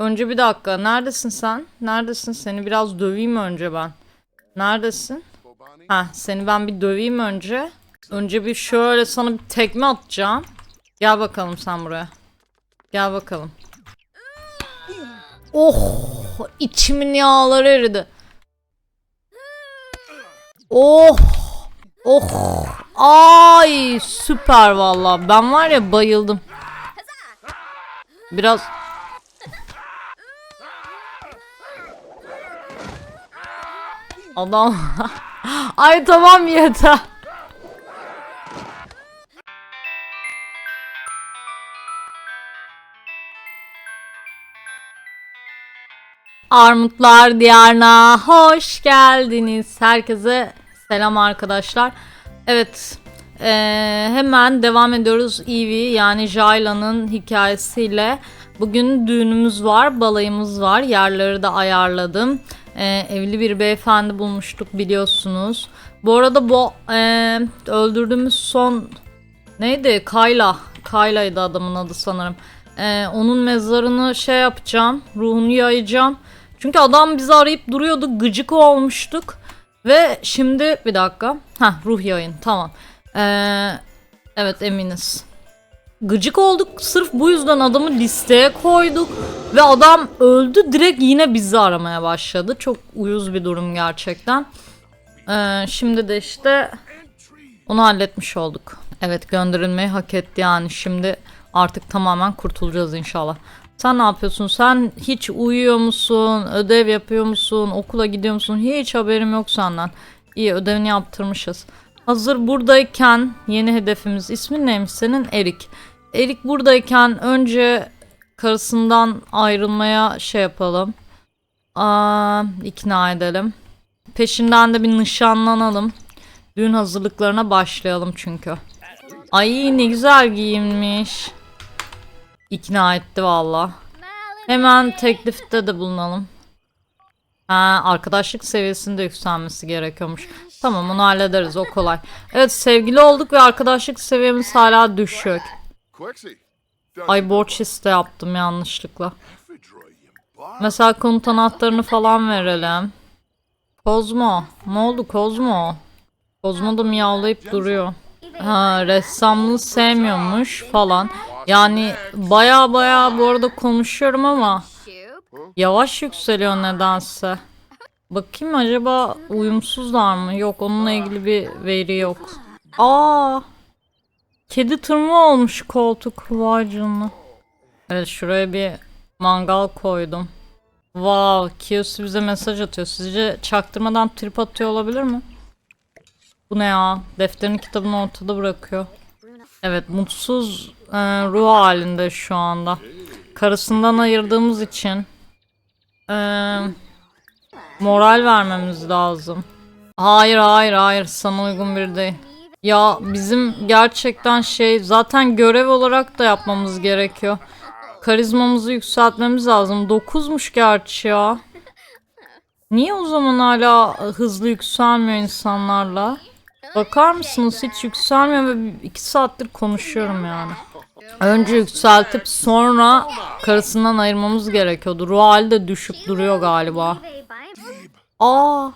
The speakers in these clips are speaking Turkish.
Önce bir dakika. Neredesin sen? Neredesin? Seni biraz döveyim önce ben. Neredesin? Ha, seni ben bir döveyim önce. Önce bir şöyle sana bir tekme atacağım. Gel bakalım sen buraya. Gel bakalım. Oh, içimin yağları eridi. Oh, oh, ay süper vallahi. Ben var ya bayıldım. Biraz Adam Ay tamam yeter. Armutlar Diyarına hoş geldiniz. Herkese selam arkadaşlar. Evet eee, hemen devam ediyoruz Evie yani Jayla'nın hikayesiyle. Bugün düğünümüz var, balayımız var. Yerleri de ayarladım. Eee, evli bir beyefendi bulmuştuk biliyorsunuz. Bu arada bu eee, öldürdüğümüz son neydi? Kayla. Kayla'ydı adamın adı sanırım. Ee, onun mezarını şey yapacağım. Ruhunu yayacağım. Çünkü adam bizi arayıp duruyordu. Gıcık olmuştuk. Ve şimdi bir dakika. Ha ruh yayın tamam. Ee, evet eminiz. Gıcık olduk. Sırf bu yüzden adamı listeye koyduk. Ve adam öldü. Direkt yine bizi aramaya başladı. Çok uyuz bir durum gerçekten. Ee, şimdi de işte onu halletmiş olduk. Evet gönderilmeyi hak etti yani. Şimdi artık tamamen kurtulacağız inşallah. Sen ne yapıyorsun? Sen hiç uyuyor musun? Ödev yapıyor musun? Okula gidiyor musun? Hiç haberim yok senden. İyi ödevini yaptırmışız. Hazır buradayken yeni hedefimiz ismin neymiş senin? Erik. Erik buradayken önce karısından ayrılmaya şey yapalım. Aa, ikna edelim. Peşinden de bir nişanlanalım. Düğün hazırlıklarına başlayalım çünkü. Ay ne güzel giyinmiş. İkna etti valla. Hemen teklifte de bulunalım. Ha, arkadaşlık seviyesinde yükselmesi gerekiyormuş. Tamam onu hallederiz o kolay. Evet sevgili olduk ve arkadaşlık seviyemiz hala düşük. Ay borç iste yaptım yanlışlıkla. Mesela konut anahtarını falan verelim. Kozmo. Ne oldu Kozmo? Kozmo da miyavlayıp duruyor. Ha ressamlığı sevmiyormuş falan. Yani baya baya bu arada konuşuyorum ama yavaş yükseliyor nedense. Bakayım acaba uyumsuzlar mı? Yok onunla ilgili bir veri yok. Aa! Kedi tırmığı olmuş koltuk vay. Evet şuraya bir mangal koydum. Wow, Kiyosu bize mesaj atıyor. Sizce çaktırmadan trip atıyor olabilir mi? Bu ne ya? Defterin kitabını ortada bırakıyor. Evet, mutsuz e, ruh halinde şu anda. Karısından ayırdığımız için e, moral vermemiz lazım. Hayır, hayır, hayır. Sana uygun bir değil. Ya bizim gerçekten şey zaten görev olarak da yapmamız gerekiyor. Karizmamızı yükseltmemiz lazım. 9'muş gerçi ya. Niye o zaman hala hızlı yükselmiyor insanlarla? Bakar mısınız hiç yükselmiyor ve 2 saattir konuşuyorum yani. Önce yükseltip sonra karısından ayırmamız gerekiyordu. Ruh hali de düşük duruyor galiba. Aa.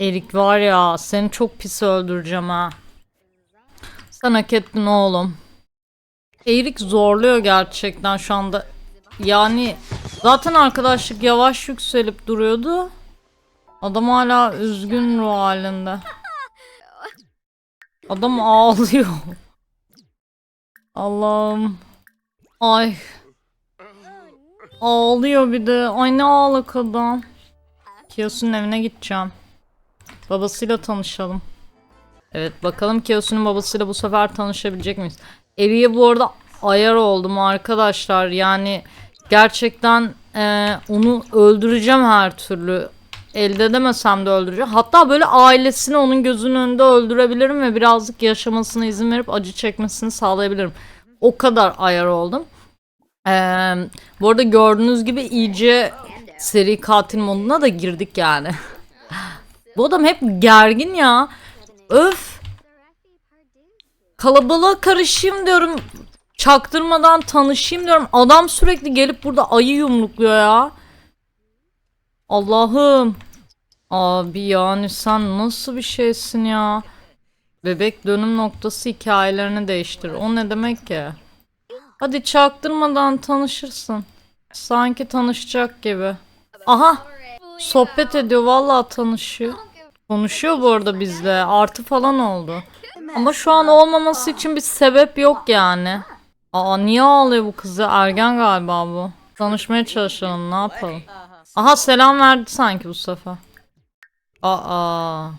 Erik var ya seni çok pis öldüreceğim ha. Sen hak ettin oğlum. Erik zorluyor gerçekten şu anda. Yani zaten arkadaşlık yavaş yükselip duruyordu. Adam hala üzgün ruh halinde. Adam ağlıyor. Allah'ım. Ay. Ağlıyor bir de. Ay ne ağlak adam. Kiyosu'nun evine gideceğim. Babasıyla tanışalım. Evet bakalım Kiyosu'nun babasıyla bu sefer tanışabilecek miyiz? Eviye bu arada ayar oldum arkadaşlar. Yani gerçekten e, onu öldüreceğim her türlü. Elde edemesem de öldüreceğim. Hatta böyle ailesini onun gözünün önünde öldürebilirim ve birazcık yaşamasına izin verip acı çekmesini sağlayabilirim. O kadar ayar oldum. Ee, bu arada gördüğünüz gibi iyice seri katil moduna da girdik yani. bu adam hep gergin ya. Öf. Kalabalığa karışayım diyorum. Çaktırmadan tanışayım diyorum. Adam sürekli gelip burada ayı yumrukluyor ya. Allah'ım. Abi yani sen nasıl bir şeysin ya? Bebek dönüm noktası hikayelerini değiştir. O ne demek ki? Hadi çaktırmadan tanışırsın. Sanki tanışacak gibi. Aha sohbet ediyor vallahi tanışıyor. Konuşuyor bu arada bizle. Artı falan oldu. Ama şu an olmaması için bir sebep yok yani. Aa niye ağlıyor bu kızı? Ergen galiba bu. Tanışmaya çalışalım ne yapalım. Aha selam verdi sanki sefer. Aa.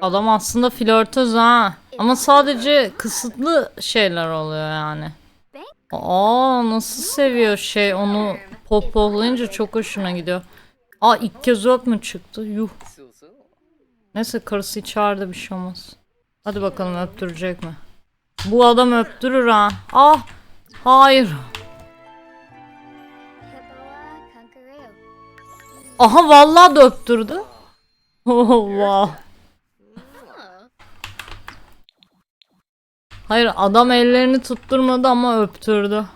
Adam aslında flörtöz ha. Ama sadece kısıtlı şeyler oluyor yani. Aa nasıl seviyor şey onu pohpohlayınca çok hoşuna gidiyor. Aa ilk kez öp mü çıktı? Yuh. Neyse karısı içeride bir şey olmaz. Hadi bakalım öptürecek mi? Bu adam öptürür ha. Ah hayır. Aha vallahi öptürdü. Oh, wow. Hayır adam ellerini tutturmadı ama öptürdü.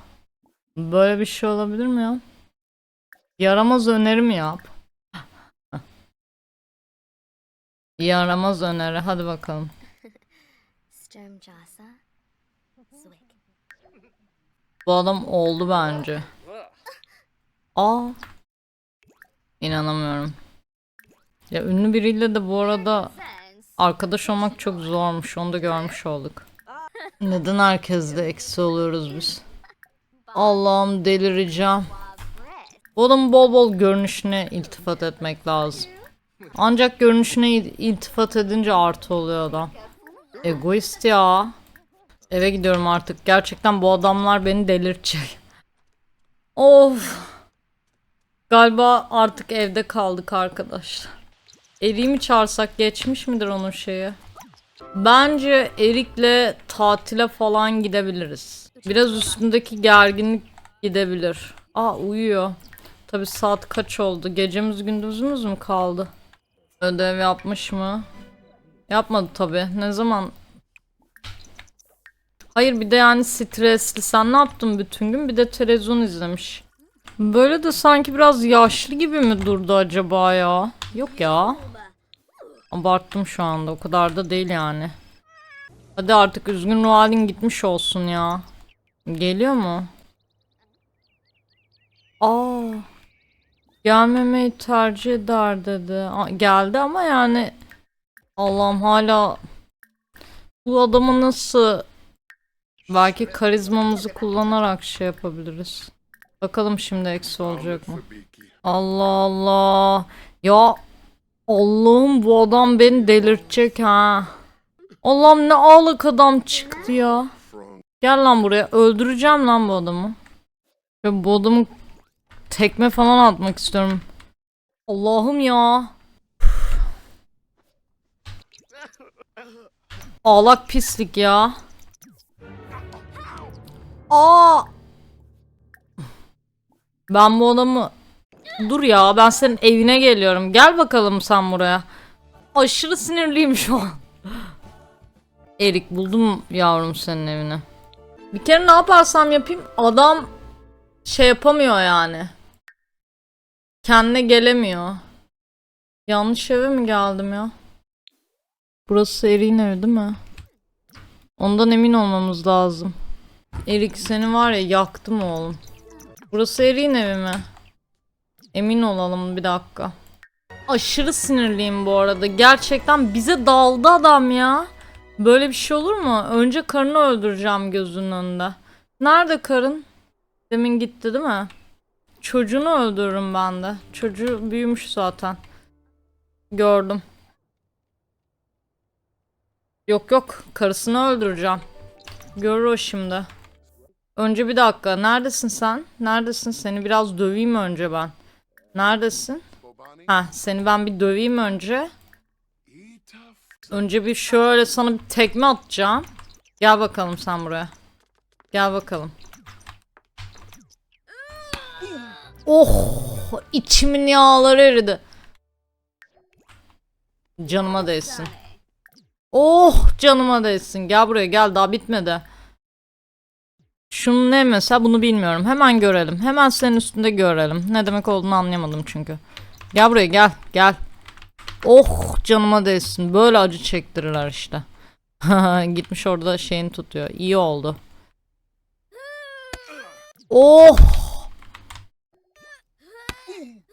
Böyle bir şey olabilir mi ya? Yaramaz önerim yap. Yaramaz öneri hadi bakalım. Bu adam oldu bence. Aa. İnanamıyorum. Ya ünlü biriyle de bu arada arkadaş olmak çok zormuş. Onu da görmüş olduk. Neden herkesle eksi oluyoruz biz? Allah'ım delireceğim. Adamın bol bol görünüşüne iltifat etmek lazım. Ancak görünüşüne il- iltifat edince artı oluyor adam. Egoist ya. Eve gidiyorum artık. Gerçekten bu adamlar beni delirtecek. Of. Galiba artık evde kaldık arkadaşlar. Erik'i mi çağırsak geçmiş midir onun şeyi? Bence Erik'le tatile falan gidebiliriz. Biraz üstündeki gerginlik gidebilir. Aa uyuyor. Tabi saat kaç oldu? Gecemiz gündüzümüz mü kaldı? Ödev yapmış mı? Yapmadı tabi. Ne zaman? Hayır bir de yani stresli. Sen ne yaptın bütün gün? Bir de televizyon izlemiş. Böyle de sanki biraz yaşlı gibi mi durdu acaba ya? Yok ya. Abarttım şu anda. O kadar da değil yani. Hadi artık üzgün ruh gitmiş olsun ya. Geliyor mu? Aa. Gelmemeyi tercih eder dedi. Aa, geldi ama yani Allah'ım hala bu adamı nasıl belki karizmamızı kullanarak şey yapabiliriz. Bakalım şimdi eksi olacak mı? Allah Allah. Ya Allah'ım bu adam beni delirtecek ha. Allah'ım ne ağlık adam çıktı ya. Gel lan buraya. Öldüreceğim lan bu adamı. Ve bu adamı tekme falan atmak istiyorum. Allah'ım ya. Ağlak pislik ya. Aa! Ben bu adamı Dur ya ben senin evine geliyorum. Gel bakalım sen buraya. Aşırı sinirliyim şu an. Erik buldum yavrum senin evini. Bir kere ne yaparsam yapayım adam şey yapamıyor yani. Kendine gelemiyor. Yanlış eve mi geldim ya? Burası Erik'in evi değil mi? Ondan emin olmamız lazım. Erik seni var ya yaktım oğlum. Burası Erik'in evi mi? Emin olalım bir dakika. Aşırı sinirliyim bu arada. Gerçekten bize daldı adam ya. Böyle bir şey olur mu? Önce karını öldüreceğim gözünün önünde. Nerede karın? Demin gitti değil mi? Çocuğunu öldürürüm ben de. Çocuğu büyümüş zaten. Gördüm. Yok yok. Karısını öldüreceğim. Görür o şimdi. Önce bir dakika. Neredesin sen? Neredesin? Seni biraz döveyim önce ben. Neredesin? Ha, seni ben bir döveyim önce. Önce bir şöyle sana bir tekme atacağım. Gel bakalım sen buraya. Gel bakalım. Oh, içimin yağları eridi. Canıma değsin. Oh, canıma değsin. Gel buraya gel daha bitmedi. Şunun ne mesela bunu bilmiyorum. Hemen görelim. Hemen senin üstünde görelim. Ne demek olduğunu anlayamadım çünkü. Gel buraya gel. Gel. Oh canıma değsin. Böyle acı çektirirler işte. Gitmiş orada şeyini tutuyor. İyi oldu. Oh.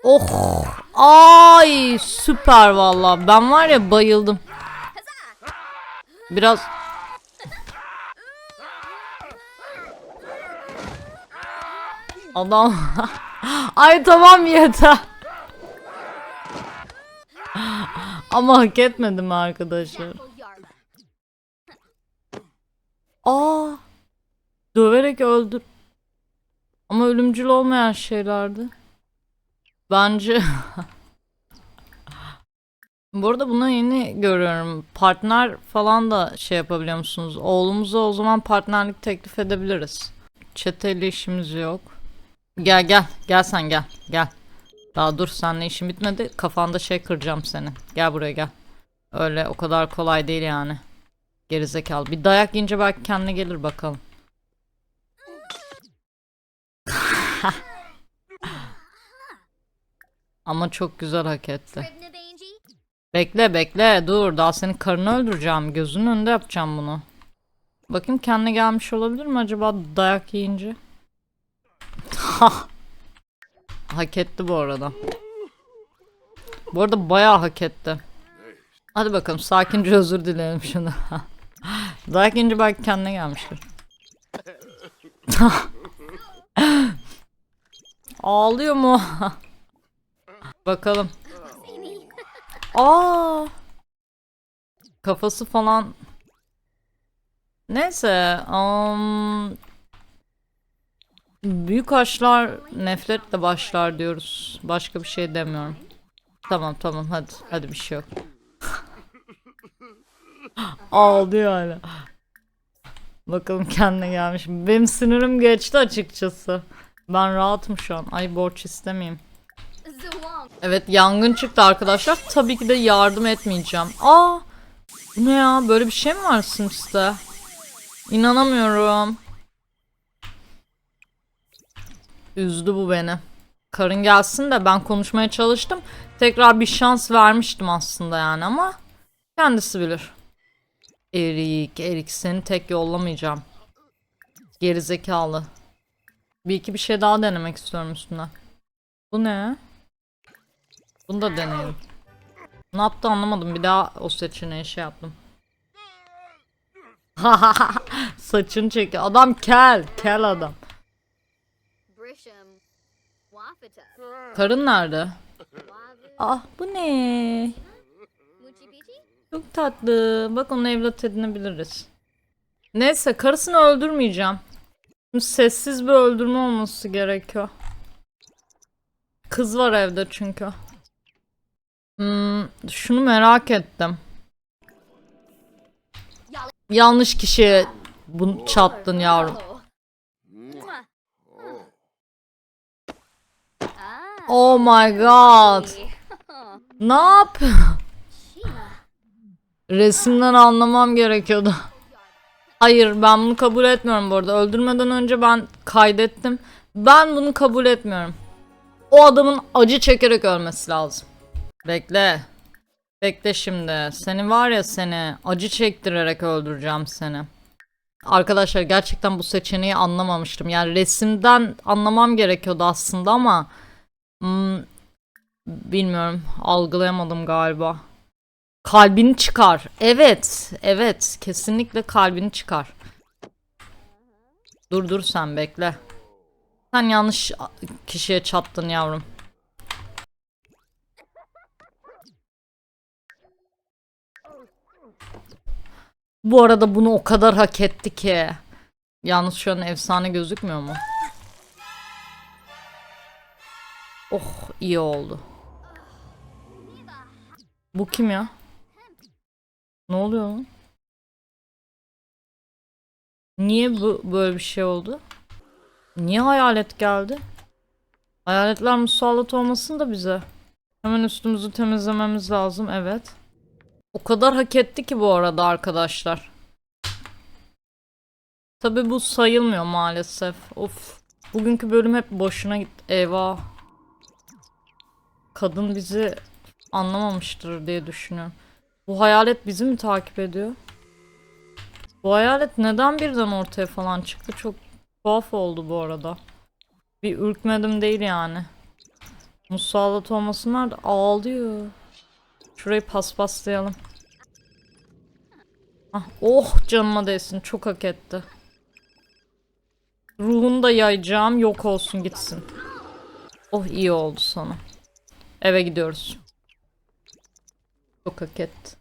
Oh. Ay süper valla. Ben var ya bayıldım. Biraz Adam Ay tamam yeter. Ama hak etmedim arkadaşlar. Aa. Döverek öldür. Ama ölümcül olmayan şeylerdi. Bence Bu arada buna yeni görüyorum. Partner falan da şey yapabiliyor musunuz? Oğlumuza o zaman partnerlik teklif edebiliriz. Çeteyle işimiz yok. Gel gel. Gel sen gel. Gel. Daha dur seninle işim bitmedi. Kafanda şey kıracağım seni. Gel buraya gel. Öyle o kadar kolay değil yani. Gerizekalı. Bir dayak yiyince belki kendine gelir bakalım. Ama çok güzel hak etti. Bekle bekle dur daha senin karını öldüreceğim. Gözünün önünde yapacağım bunu. Bakayım kendine gelmiş olabilir mi acaba dayak yiyince? hak etti bu arada. Bu arada bayağı hak etti. Hadi bakalım sakince özür dileyelim şunu. dayak yiyince belki kendine gelmiştir. Ağlıyor mu? bakalım. Aa. Kafası falan. Neyse. Um, büyük aşlar nefretle başlar diyoruz. Başka bir şey demiyorum. Tamam tamam hadi. Hadi bir şey yok. Ağlıyor hala. Bakalım kendine gelmiş. Benim sinirim geçti açıkçası. Ben rahatım şu an. Ay borç istemeyeyim. Evet yangın çıktı arkadaşlar. Tabii ki de yardım etmeyeceğim. Aa! Ne ya? Böyle bir şey mi var Sims'te? İnanamıyorum. Üzdü bu beni. Karın gelsin de ben konuşmaya çalıştım. Tekrar bir şans vermiştim aslında yani ama kendisi bilir. Erik, Erik seni tek yollamayacağım. Gerizekalı. Bir iki bir şey daha denemek istiyorum üstüne. Bu ne? Bunu da deneyelim. Ne yaptı anlamadım. Bir daha o seçeneği şey yaptım. Saçını çekiyor. Adam kel. Kel adam. Karın nerede? Ah bu ne? Çok tatlı. Bak onu evlat edinebiliriz. Neyse karısını öldürmeyeceğim. Şimdi sessiz bir öldürme olması gerekiyor. Kız var evde çünkü. Hmm, şunu merak ettim. Yanlış kişiye bunu çattın yavrum. Oh. Mwah. Ah. Oh my god. Ne yap? Resimden anlamam gerekiyordu. Hayır ben bunu kabul etmiyorum bu arada. Öldürmeden önce ben kaydettim. Ben bunu kabul etmiyorum. O adamın acı çekerek ölmesi lazım. Bekle. Bekle şimdi. Seni var ya seni acı çektirerek öldüreceğim seni. Arkadaşlar gerçekten bu seçeneği anlamamıştım. Yani resimden anlamam gerekiyordu aslında ama hmm, bilmiyorum algılayamadım galiba. Kalbini çıkar. Evet, evet. Kesinlikle kalbini çıkar. Dur dur sen bekle. Sen yanlış kişiye çattın yavrum. Bu arada bunu o kadar hak etti ki. Yalnız şu an efsane gözükmüyor mu? Oh iyi oldu. Bu kim ya? Ne oluyor lan? Niye bu böyle bir şey oldu? Niye hayalet geldi? Hayaletler musallat olmasın da bize. Hemen üstümüzü temizlememiz lazım evet. O kadar hak etti ki bu arada arkadaşlar. Tabi bu sayılmıyor maalesef. Of. Bugünkü bölüm hep boşuna gitti. Eyvah. Kadın bizi anlamamıştır diye düşünüyorum. Bu hayalet bizi mi takip ediyor? Bu hayalet neden birden ortaya falan çıktı? Çok tuhaf oldu bu arada. Bir ürkmedim değil yani. Musallat olmasınlar da ağlıyor. Şurayı paspaslayalım. Ah, oh canıma değsin. Çok hak etti. Ruhunu da yayacağım. Yok olsun gitsin. Oh iyi oldu sana. Eve gidiyoruz. Çok hak etti.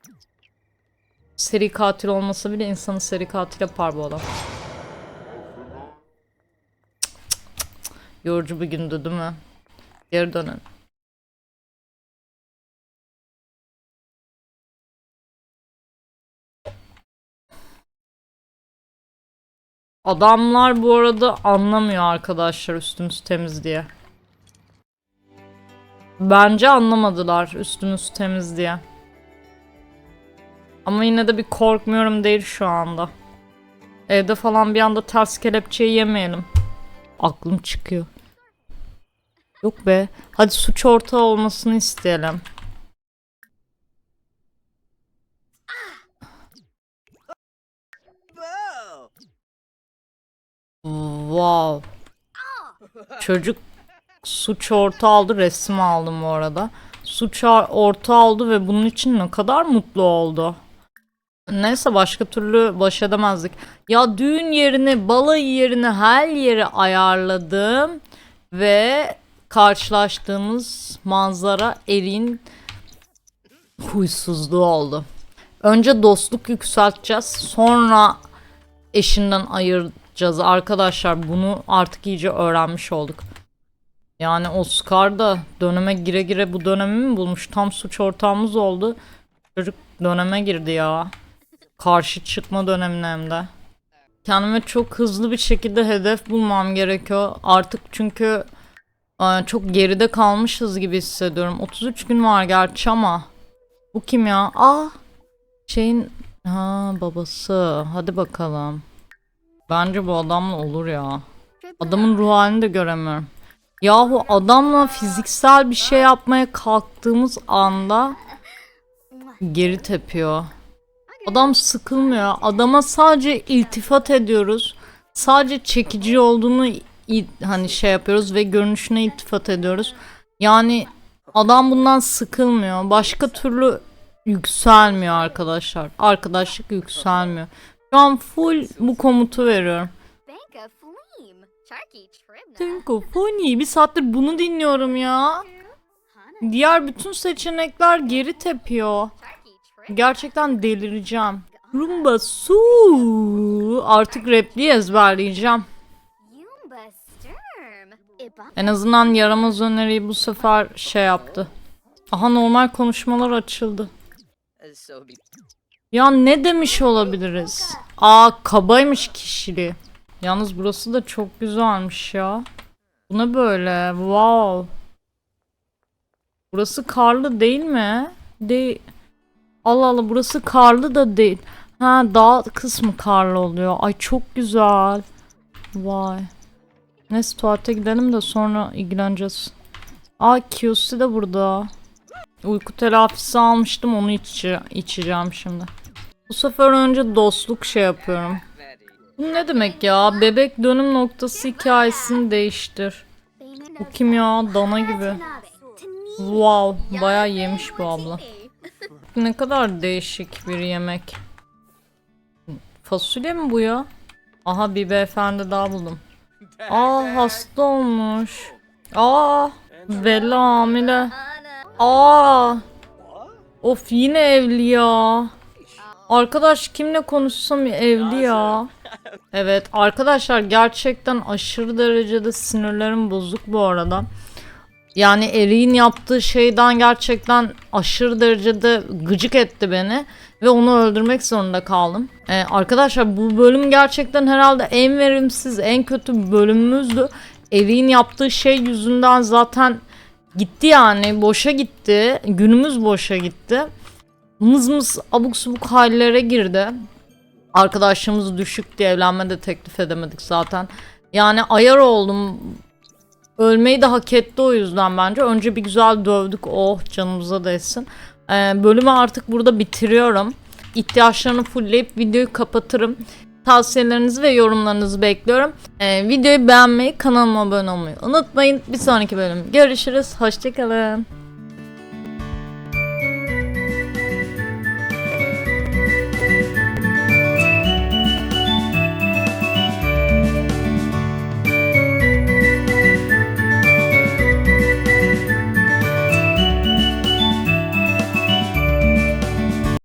Seri katil olmasa bile insanı seri katil yapar bu adam. Cık, cık, cık. Yorucu bir gündü değil mi? Geri dönelim. Adamlar bu arada anlamıyor arkadaşlar üstümüz temiz diye. Bence anlamadılar üstümüz temiz diye. Ama yine de bir korkmuyorum değil şu anda. Evde falan bir anda ters kelepçeyi yemeyelim. Aklım çıkıyor. Yok be. Hadi suç ortağı olmasını isteyelim. Wow. Çocuk suç ortağı aldı. Resim aldım bu arada. Suç ortağı aldı ve bunun için ne kadar mutlu oldu. Neyse başka türlü baş edemezdik. Ya düğün yerini, balayı yerini her yeri ayarladım. Ve karşılaştığımız manzara Elin huysuzluğu oldu. Önce dostluk yükselteceğiz. Sonra eşinden ayıracağız. Arkadaşlar bunu artık iyice öğrenmiş olduk. Yani Oscar da döneme gire gire bu dönemi mi bulmuş? Tam suç ortağımız oldu. Çocuk döneme girdi ya. Karşı çıkma dönemine hem de. Kendime çok hızlı bir şekilde hedef bulmam gerekiyor. Artık çünkü e, çok geride kalmışız gibi hissediyorum. 33 gün var gerçi ama. Bu kim ya? Aa! Şeyin ha babası. Hadi bakalım. Bence bu adamla olur ya. Adamın ruh halini de göremiyorum. Yahu adamla fiziksel bir şey yapmaya kalktığımız anda geri tepiyor. Adam sıkılmıyor. Adama sadece iltifat ediyoruz. Sadece çekici olduğunu hani şey yapıyoruz ve görünüşüne iltifat ediyoruz. Yani adam bundan sıkılmıyor. Başka türlü yükselmiyor arkadaşlar. Arkadaşlık yükselmiyor. Şu an full bu komutu veriyorum. Funny bir saattir bunu dinliyorum ya. Diğer bütün seçenekler geri tepiyor. Gerçekten delireceğim. Rumba su. Artık repliği ezberleyeceğim. En azından yaramaz öneriyi bu sefer şey yaptı. Aha normal konuşmalar açıldı. Ya ne demiş olabiliriz? Aa kabaymış kişiliği. Yalnız burası da çok güzelmiş ya. Bu ne böyle? Wow. Burası karlı değil mi? Değil. Allah Allah burası karlı da değil. Ha dağ kısmı karlı oluyor. Ay çok güzel. Vay. Neyse tuvalete gidelim de sonra ilgileneceğiz. Aa QC de burada. Uyku telafisi almıştım onu içe içeceğim şimdi. Bu sefer önce dostluk şey yapıyorum. Bu ne demek ya? Bebek dönüm noktası hikayesini değiştir. Bu kim ya? Dana gibi. Wow, bayağı yemiş bu abla. Ne kadar değişik bir yemek. Fasulye mi bu ya? Aha bir beyefendi daha buldum. Aa hasta olmuş. Aa Bella hamile. Aa of yine evli ya. Arkadaş kimle konuşsam evli ya. Evet arkadaşlar gerçekten aşırı derecede sinirlerim bozuk bu arada. Yani Eri'nin yaptığı şeyden gerçekten aşırı derecede gıcık etti beni. Ve onu öldürmek zorunda kaldım. Ee, arkadaşlar bu bölüm gerçekten herhalde en verimsiz, en kötü bölümümüzdü. Eri'nin yaptığı şey yüzünden zaten gitti yani. Boşa gitti. Günümüz boşa gitti. Mız mız abuk subuk hallere girdi. Arkadaşlığımız düşük diye evlenme de teklif edemedik zaten. Yani ayar oldum. Ölmeyi de hak etti o yüzden bence. Önce bir güzel dövdük. Oh canımıza değsin. Ee, bölümü artık burada bitiriyorum. İhtiyaçlarını fullleyip videoyu kapatırım. Tavsiyelerinizi ve yorumlarınızı bekliyorum. Ee, videoyu beğenmeyi, kanalıma abone olmayı unutmayın. Bir sonraki bölüm görüşürüz. Hoşçakalın.